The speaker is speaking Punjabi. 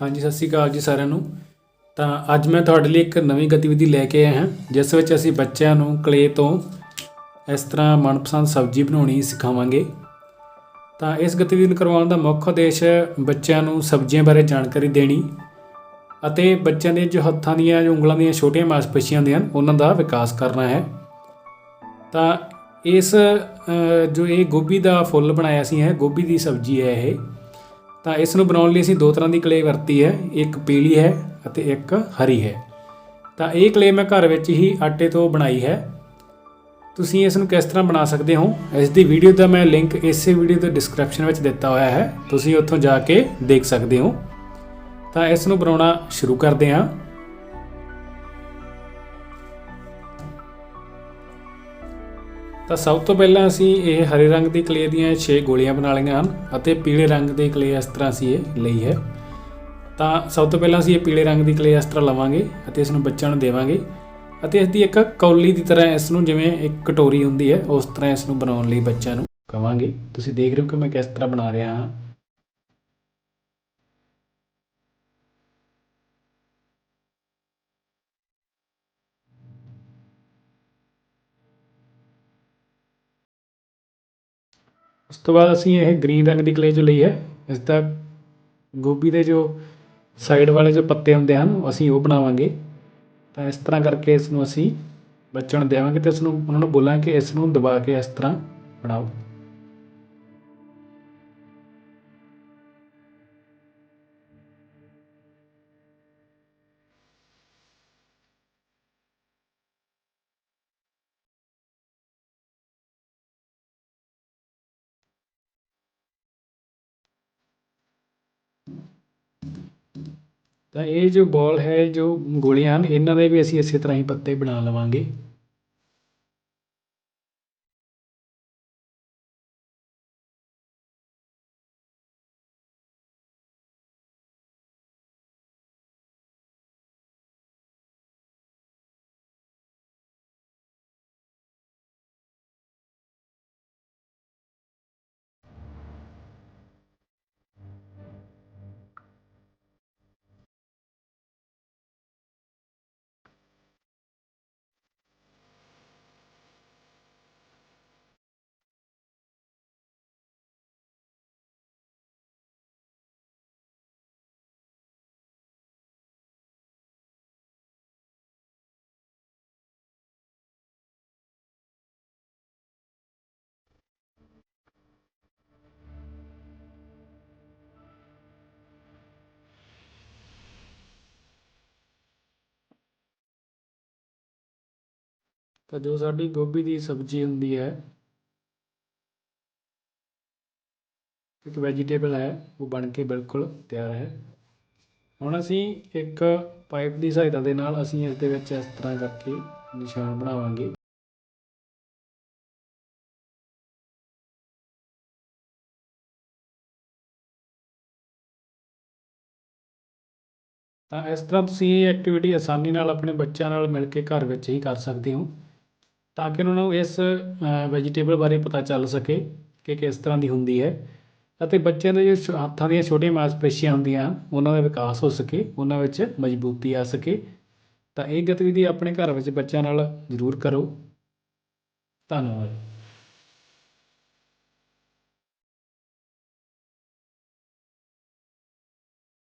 ਹਾਂਜੀ, ਸਤਿ ਸ਼੍ਰੀ ਅਕਾਲ ਜੀ ਸਾਰਿਆਂ ਨੂੰ। ਤਾਂ ਅੱਜ ਮੈਂ ਤੁਹਾਡੇ ਲਈ ਇੱਕ ਨਵੀਂ ਗਤੀਵਿਧੀ ਲੈ ਕੇ ਆਇਆ ਹਾਂ ਜਿਸ ਵਿੱਚ ਅਸੀਂ ਬੱਚਿਆਂ ਨੂੰ ਕਲੇ ਤੋਂ ਇਸ ਤਰ੍ਹਾਂ ਮਨਪਸੰਦ ਸਬਜ਼ੀ ਬਣਾਉਣੀ ਸਿਖਾਵਾਂਗੇ। ਤਾਂ ਇਸ ਗਤੀਵਿਧੀ ਨੂੰ ਕਰਵਾਉਣ ਦਾ ਮੁੱਖ ਉਦੇਸ਼ ਬੱਚਿਆਂ ਨੂੰ ਸਬਜ਼ੀਆਂ ਬਾਰੇ ਜਾਣਕਾਰੀ ਦੇਣੀ ਅਤੇ ਬੱਚਿਆਂ ਦੇ ਜੋ ਹੱਥਾਂ ਦੀਆਂ, ਜੋ ਉਂਗਲਾਂ ਦੀਆਂ ਛੋਟੀਆਂ ਮਾਸਪੇਸ਼ੀਆਂ ਹੁੰਦੀਆਂ ਹਨ, ਉਹਨਾਂ ਦਾ ਵਿਕਾਸ ਕਰਨਾ ਹੈ। ਤਾਂ ਇਸ ਜੋ ਇਹ ਗੋਭੀ ਦਾ ਫੁੱਲ ਬਣਾਇਆ ਸੀ ਹੈ ਗੋਭੀ ਦੀ ਸਬਜ਼ੀ ਹੈ ਇਹ। ਤਾਂ ਇਸ ਨੂੰ ਬਣਾਉਣ ਲਈ ਅਸੀਂ ਦੋ ਤਰ੍ਹਾਂ ਦੀ ਕਲੇ ਵਰਤੀ ਹੈ, ਇੱਕ ਪੀਲੀ ਹੈ ਅਤੇ ਇੱਕ ਹਰੀ ਹੈ। ਤਾਂ ਇਹ ਕਲੇ ਮੈਂ ਘਰ ਵਿੱਚ ਹੀ ਆਟੇ ਤੋਂ ਬਣਾਈ ਹੈ। ਤੁਸੀਂ ਇਸ ਨੂੰ ਕਿਸ ਤਰ੍ਹਾਂ ਬਣਾ ਸਕਦੇ ਹੋ? ਇਸ ਦੀ ਵੀਡੀਓ ਦਾ ਮੈਂ ਲਿੰਕ ਇਸੇ ਵੀਡੀਓ ਦੇ ਡਿਸਕ੍ਰਿਪਸ਼ਨ ਵਿੱਚ ਦਿੱਤਾ ਹੋਇਆ ਹੈ। ਤੁਸੀਂ ਉੱਥੋਂ ਜਾ ਕੇ ਦੇਖ ਸਕਦੇ ਹੋ। ਤਾਂ ਇਸ ਨੂੰ ਬਣਾਉਣਾ ਸ਼ੁਰੂ ਕਰਦੇ ਹਾਂ। ਤਾਂ ਸਭ ਤੋਂ ਪਹਿਲਾਂ ਅਸੀਂ ਇਹ ਹਰੇ ਰੰਗ ਦੀ ਕਲੇ ਦੀਆਂ 6 ਗੋਲੀਆਂ ਬਣਾ ਲਈਆਂ ਹਨ ਅਤੇ ਪੀਲੇ ਰੰਗ ਦੀ ਕਲੇ ਇਸ ਤਰ੍ਹਾਂ ਅਸੀਂ ਇਹ ਲਈ ਹੈ। ਤਾਂ ਸਭ ਤੋਂ ਪਹਿਲਾਂ ਅਸੀਂ ਇਹ ਪੀਲੇ ਰੰਗ ਦੀ ਕਲੇ ਇਸ ਤਰ੍ਹਾਂ ਲਵਾਂਗੇ ਅਤੇ ਇਸ ਨੂੰ ਬੱਚਿਆਂ ਨੂੰ ਦੇਵਾਂਗੇ ਅਤੇ ਇਸ ਦੀ ਇੱਕ ਕੌਲੀ ਦੀ ਤਰ੍ਹਾਂ ਇਸ ਨੂੰ ਜਿਵੇਂ ਇੱਕ ਕਟੋਰੀ ਹੁੰਦੀ ਹੈ, ਉਸ ਤਰ੍ਹਾਂ ਇਸ ਨੂੰ ਬਣਾਉਣ ਲਈ ਬੱਚਿਆਂ ਨੂੰ ਕਵਾਂਗੇ। ਤੁਸੀਂ ਦੇਖ ਰਹੇ ਹੋ ਕਿ ਮੈਂ ਕਿਸ ਤਰ੍ਹਾਂ ਬਣਾ ਰਿਹਾ ਹਾਂ। ਉਸ ਤੋਂ ਬਾਅਦ ਅਸੀਂ ਇਹ ਗ੍ਰੀਨ ਰੰਗ ਦੀ ਕਲੇ ਜੋ ਲਈ ਹੈ। ਇਸ ਦਾ ਗੋਭੀ ਦੇ ਜੋ ਸਾਈਡ ਵਾਲੇ ਜੋ ਪੱਤੇ ਹੁੰਦੇ ਹਨ ਅਸੀਂ ਉਹ ਬਣਾਵਾਂਗੇ। ਤਾਂ ਇਸ ਤਰ੍ਹਾਂ ਕਰਕੇ ਇਸ ਨੂੰ ਅਸੀਂ ਬਚਣ ਦੇਵਾਂਗੇ ਅਤੇ ਇਸ ਨੂੰ ਉਹਨਾਂ ਨੂੰ ਬੋਲਾਂਗੇ ਕਿ ਇਸ ਨੂੰ ਦਬਾ ਕੇ ਇਸ ਤਰ੍ਹਾਂ ਬਣਾਓ। ਤਾਂ ਇਹ ਜੋ ਬੋਲ ਹੈ, ਜੋ ਗੋਲੀਆਂ ਹਨ, ਇਹਨਾਂ ਦੇ ਵੀ ਅਸੀਂ ਇਸੇ ਤਰ੍ਹਾਂ ਹੀ ਪੱਤੇ ਬਣਾ ਲਵਾਂਗੇ। ਤਾਂ ਜੋ ਸਾਡੀ ਗੋਭੀ ਦੀ ਸਬਜ਼ੀ ਹੁੰਦੀ ਹੈ, ਇੱਕ ਵੈਜੀਟੇਬਲ ਹੈ, ਉਹ ਬਣ ਕੇ ਬਿਲਕੁਲ ਤਿਆਰ ਹੈ। ਹੁਣ ਅਸੀਂ ਇੱਕ ਪਾਈਪ ਦੀ ਸਹਾਇਤਾ ਦੇ ਨਾਲ ਅਸੀਂ ਇਸ ਦੇ ਵਿੱਚ ਇਸ ਤਰ੍ਹਾਂ ਕਰਕੇ ਨਿਸ਼ਾਨ ਬਣਾਵਾਂਗੇ। ਤਾਂ ਇਸ ਤਰ੍ਹਾਂ ਤੁਸੀਂ ਇਹ ਐਕਟੀਵਿਟੀ ਆਸਾਨੀ ਨਾਲ ਆਪਣੇ ਬੱਚਿਆਂ ਨਾਲ ਮਿਲ ਕੇ ਘਰ ਵਿੱਚ ਹੀ ਕਰ ਸਕਦੇ ਹੋ। ਤਾਂ ਕਿ ਉਹਨਾਂ ਨੂੰ ਇਸ ਵੈਜੀਟੇਬਲ ਬਾਰੇ ਪਤਾ ਚੱਲ ਸਕੇ ਕਿ ਕਿਸ ਤਰ੍ਹਾਂ ਦੀ ਹੁੰਦੀ ਹੈ। ਅਤੇ ਬੱਚਿਆਂ ਦੇ ਜੋ ਹੱਥਾਂ ਦੀਆਂ ਛੋਟੀਆਂ ਮਾਸਪੇਸ਼ੀਆਂ ਹੁੰਦੀਆਂ ਹਨ, ਉਹਨਾਂ ਦਾ ਵਿਕਾਸ ਹੋ ਸਕੇ, ਉਹਨਾਂ ਵਿੱਚ ਮਜ਼ਬੂਤੀ ਆ ਸਕੇ। ਤਾਂ ਇਹ ਗਤੀਵਿਧੀ ਆਪਣੇ ਘਰ ਵਿੱਚ ਬੱਚਿਆਂ ਨਾਲ ਜ਼ਰੂਰ ਕਰੋ। ਧੰਨਵਾਦ।